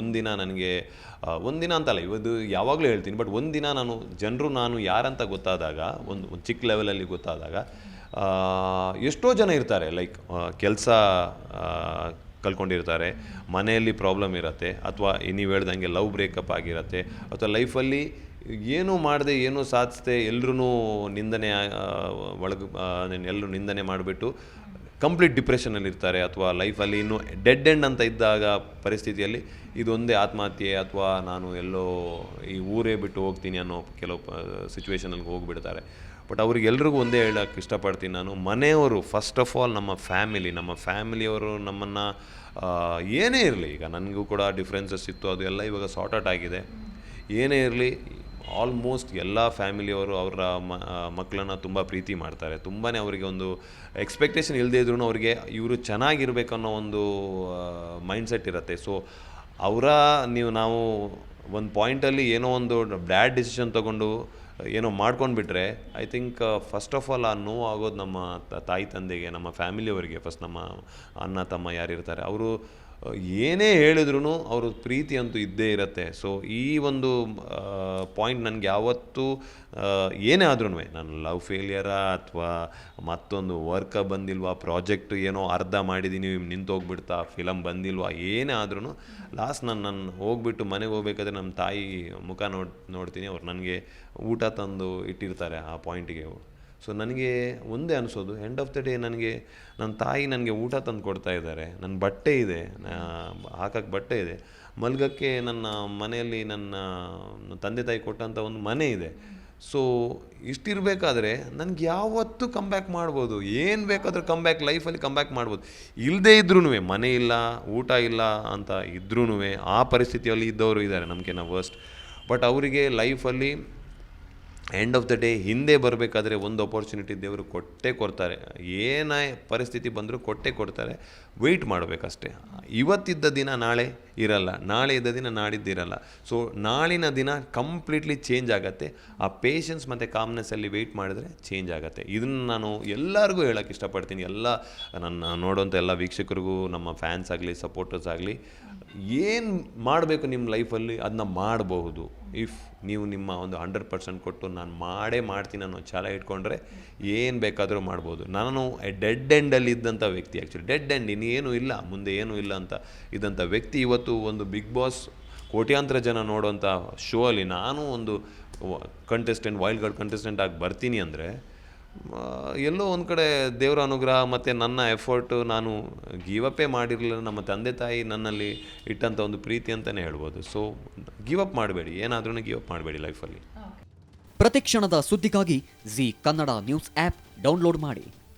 ಒಂದಿನ ನನಗೆ ಒಂದಿನ ಅಂತಲ್ಲ ಇವತ್ತು ಯಾವಾಗಲೂ ಹೇಳ್ತೀನಿ, ಬಟ್ ಒಂದಿನ ನಾನು, ಜನರು ನಾನು ಯಾರಂತ ಗೊತ್ತಾದಾಗ, ಒಂದು ಒಂದು ಚಿಕ್ಕ ಲೆವೆಲಲ್ಲಿ ಗೊತ್ತಾದಾಗ ಎಷ್ಟೋ ಜನ ಇರ್ತಾರೆ ಲೈಕ್ ಕೆಲಸ ಕಲ್ಕೊಂಡಿರ್ತಾರೆ, ಮನೆಯಲ್ಲಿ ಪ್ರಾಬ್ಲಮ್ ಇರುತ್ತೆ, ಅಥವಾ ನೀವು ಹೇಳ್ದಂಗೆ ಲವ್ ಬ್ರೇಕಪ್ ಆಗಿರುತ್ತೆ, ಅಥವಾ ಲೈಫಲ್ಲಿ ಏನೂ ಮಾಡದೆ, ಏನೂ ಸಾಧಿಸದೆ ಎಲ್ಲರೂ ನಿಂದನೆ ಒಳಗೆ ಎಲ್ಲರೂ ನಿಂದನೆ ಮಾಡಿಬಿಟ್ಟು ಕಂಪ್ಲೀಟ್ ಡಿಪ್ರೆಷನಲ್ಲಿ ಇರ್ತಾರೆ ಅಥವಾ ಲೈಫಲ್ಲಿ ಇನ್ನೂ ಡೆಡ್ ಎಂಡ್ ಅಂತ ಇದ್ದಾಗ ಪರಿಸ್ಥಿತಿಯಲ್ಲಿ ಇದೊಂದೇ ಆತ್ಮಹತ್ಯೆ ಅಥವಾ ನಾನು ಎಲ್ಲೋ ಈ ಊರೇ ಬಿಟ್ಟು ಹೋಗ್ತೀನಿ ಅನ್ನೋ ಕೆಲವು ಸಿಚುವೇಷನಲ್ಲಿ ಹೋಗಿಬಿಡ್ತಾರೆ. ಬಟ್ ಅವ್ರಿಗೆಲ್ರಿಗೂ ಒಂದೇ ಹೇಳಕ್ಕೆ ಇಷ್ಟಪಡ್ತೀನಿ ನಾನು. ಮನೆಯವರು ಫಸ್ಟ್ ಆಫ್ ಆಲ್ ನಮ್ಮ ಫ್ಯಾಮಿಲಿ ನಮ್ಮ ಫ್ಯಾಮಿಲಿಯವರು ನಮ್ಮನ್ನು ಏನೇ ಇರಲಿ, ಈಗ ನನಗೂ ಕೂಡ ಡಿಫ್ರೆನ್ಸಸ್ ಇತ್ತು, ಅದು ಎಲ್ಲ ಇವಾಗ ಸಾರ್ಟ್ ಔಟ್ ಆಗಿದೆ. ಏನೇ ಇರಲಿ ಆಲ್ಮೋಸ್ಟ್ ಎಲ್ಲ ಫ್ಯಾಮಿಲಿಯವರು ಅವರ ಮಕ್ಕಳನ್ನ ತುಂಬ ಪ್ರೀತಿ ಮಾಡ್ತಾರೆ. ತುಂಬಾ ಅವರಿಗೆ ಒಂದು ಎಕ್ಸ್ಪೆಕ್ಟೇಷನ್ ಇಲ್ಲದೇ ಇದ್ರೂ ಅವರಿಗೆ ಇವರು ಚೆನ್ನಾಗಿರ್ಬೇಕು ಅನ್ನೋ ಒಂದು ಮೈಂಡ್ಸೆಟ್ ಇರುತ್ತೆ. ಸೊ ಅವರ ನೀವು ನಾವು ಒಂದು ಪಾಯಿಂಟಲ್ಲಿ ಏನೋ ಒಂದು ಬ್ಯಾಡ್ ಡಿಸಿಷನ್ ತೊಗೊಂಡು ಏನೋ ಮಾಡ್ಕೊಂಡ್ಬಿಟ್ರೆ I think first of all ಆ ನೋವು ಆಗೋದು ನಮ್ಮ ತಾಯಿ ತಂದೆಗೆ, ನಮ್ಮ ಫ್ಯಾಮಿಲಿಯವರಿಗೆ ಫಸ್ಟ್ ನಮ್ಮ ಅಣ್ಣ, ತಮ್ಮ ಯಾರಿರ್ತಾರೆ, ಅವರು ಏನೇ ಹೇಳಿದ್ರು ಅವ್ರ ಪ್ರೀತಿ ಅಂತೂ ಇದ್ದೇ ಇರುತ್ತೆ. ಸೊ ಈ ಒಂದು ಪಾಯಿಂಟ್ ನನಗೆ ಯಾವತ್ತೂ ಏನೇ ಆದ್ರೂ ನಾನು ಲವ್ ಫೇಲಿಯರಾ ಅಥವಾ ಮತ್ತೊಂದು ವರ್ಕ ಬಂದಿಲ್ವಾ ಪ್ರಾಜೆಕ್ಟ್ ಏನೋ ಅರ್ಧ ಮಾಡಿದ್ದೀನಿ ನಿಂತೋಗ್ಬಿಡ್ತಾ ಫಿಲಮ್ ಬಂದಿಲ್ವಾ, ಏನೇ ಆದ್ರೂ ಲಾಸ್ಟ್ ನಾನು ನಾನು ಹೋಗ್ಬಿಟ್ಟು ಮನೆಗೆ ಹೋಗ್ಬೇಕಾದ್ರೆ ನಮ್ಮ ತಾಯಿ ಮುಖ ನೋಡ್, ನೋಡ್ತೀನಿ. ಅವ್ರು ನನಗೆ ಊಟ ತಂದು ಇಟ್ಟಿರ್ತಾರೆ ಆ ಪಾಯಿಂಟಿಗೆ ಸೊ ನನಗೆ ಒಂದೇ ಅನಿಸೋದು ಎಂಡ್ ಆಫ್ ದ ಡೇ ನನಗೆ, ನನ್ನ ತಾಯಿ ನನಗೆ ಊಟ ತಂದು ಕೊಡ್ತಾ ಇದ್ದಾರೆ, ನನ್ನ ಬಟ್ಟೆ ಇದೆ ಹಾಕಕ್ಕೆ ಬಟ್ಟೆ ಇದೆ, ಮಲ್ಗಕ್ಕೆ ನನ್ನ ಮನೆಯಲ್ಲಿ ನನ್ನ ತಂದೆ ತಾಯಿ ಕೊಟ್ಟಂಥ ಒಂದು ಮನೆ ಇದೆ. ಸೊ ಇಷ್ಟಿರಬೇಕಾದ್ರೆ ನನಗೆ ಯಾವತ್ತೂ ಕಮ್ಬ್ಯಾಕ್ ಮಾಡ್ಬೋದು, ಏನು ಬೇಕಾದರೂ ಕಮ್ಬ್ಯಾಕ್ ಲೈಫಲ್ಲಿ ಕಮ್ಬ್ಯಾಕ್ ಮಾಡ್ಬೋದು. ಇಲ್ಲದೇ ಇದ್ರೂ ಮನೆ ಇಲ್ಲ, ಊಟ ಇಲ್ಲ ಅಂತ ಇದ್ರೂ ಆ ಪರಿಸ್ಥಿತಿಯಲ್ಲಿ ಇದ್ದವರು ಇದ್ದಾರೆ ನಮಗಿನ್ನ ವರ್ಸ್ಟ್ ಬಟ್ ಅವರಿಗೆ ಲೈಫಲ್ಲಿ ಎಂಡ್ ಆಫ್ ದ ಡೇ ಹಿಂದೆ ಬರಬೇಕಾದ್ರೆ ಒಂದು ಅಪರ್ಚುನಿಟಿ ದೇವರು ಕೊಟ್ಟೇ ಕೊಡ್ತಾರೆ. ಏನೇ ಪರಿಸ್ಥಿತಿ ಬಂದರೂ ಕೊಟ್ಟೇ ಕೊಡ್ತಾರೆ. ವೆಯ್ಟ್ ಮಾಡಬೇಕಷ್ಟೇ. ಇವತ್ತಿದ್ದ ದಿನ ನಾಳೆ ಇರಲ್ಲ. ನಾಳೆ ಇದ್ದ ದಿನ ನಾಡಿದ್ದಿರಲ್ಲ ಸೊ ನಾಳಿನ ದಿನ ಕಂಪ್ಲೀಟ್ಲಿ ಚೇಂಜ್ ಆಗುತ್ತೆ. ಆ ಪೇಷನ್ಸ್ ಮತ್ತು ಕಾಮ್ನೆಸ್ಸಲ್ಲಿ ವೆಯ್ಟ್ ಮಾಡಿದ್ರೆ ಚೇಂಜ್ ಆಗುತ್ತೆ. ಇದನ್ನು ನಾನು ಎಲ್ಲರಿಗೂ ಹೇಳೋಕ್ಕೆ ಇಷ್ಟಪಡ್ತೀನಿ. ಎಲ್ಲ ನನ್ನ ನೋಡೋಂಥ ಎಲ್ಲ ವೀಕ್ಷಕರಿಗೂ, ನಮ್ಮ ಫ್ಯಾನ್ಸ್ ಆಗಲಿ ಸಪೋರ್ಟರ್ಸ್ ಆಗಲಿ, ಏನು ಮಾಡಬೇಕು ನಿಮ್ಮ ಲೈಫಲ್ಲಿ ಅದನ್ನ ಮಾಡಬಹುದು. ಇಫ್ ನೀವು ನಿಮ್ಮ ಒಂದು ಹಂಡ್ರೆಡ್ ಪರ್ಸೆಂಟ್ ಕೊಟ್ಟು ನಾನು ಮಾಡೇ ಮಾಡ್ತೀನಿ ಅನ್ನೋ ಛಲ ಇಟ್ಕೊಂಡ್ರೆ ಏನು ಬೇಕಾದರೂ ಮಾಡ್ಬೋದು. ನಾನು ಡೆಡ್ ಎಂಡಲ್ಲಿ ಇದ್ದಂಥ ವ್ಯಕ್ತಿ ಆ್ಯಕ್ಚುಲಿ ಡೆಡ್ ಎಂಡ್ ಇನ್ನೇನು ಇಲ್ಲ, ಮುಂದೆ ಏನೂ ಇಲ್ಲ ಅಂತ ಇದ್ದಂಥ ವ್ಯಕ್ತಿ ಇವತ್ತು ಒಂದು ಬಿಗ್ ಬಾಸ್ ಕೋಟ್ಯಾಂತರ ಜನ ನೋಡುವಂಥ ಶೋ ಅಲ್ಲಿ ನಾನು ಒಂದು ಕಂಟೆಸ್ಟೆಂಟ್ ವೈಲ್ಡ್ ಕಾರ್ಡ್ ಕಂಟೆಸ್ಟೆಂಟ್ ಆಗಿ ಬರ್ತೀನಿ ಅಂದರೆ ಎಲ್ಲೋ ಒಂದು ಕಡೆ ದೇವರ ಅನುಗ್ರಹ ಮತ್ತು ನನ್ನ ಎಫರ್ಟು ನಾನು ಗಿವ್ ಅಪ್ಪೇ ಮಾಡಿರಲಿಲ್ಲ. ನಮ್ಮ ತಂದೆ ತಾಯಿ ನನ್ನಲ್ಲಿ ಇಟ್ಟಂಥ ಒಂದು ಪ್ರೀತಿ ಅಂತಲೇ ಹೇಳ್ಬೋದು. ಸೊ ಗಿವ್ ಅಪ್ ಮಾಡಬೇಡಿ. ಏನಾದ್ರೂ ಗಿವಪ್ ಮಾಡಬೇಡಿ ಲೈಫಲ್ಲಿ ಪ್ರತಿಕ್ಷಣದ ಸುದ್ದಿಗಾಗಿ Zee Kannada news app download ಮಾಡಿ.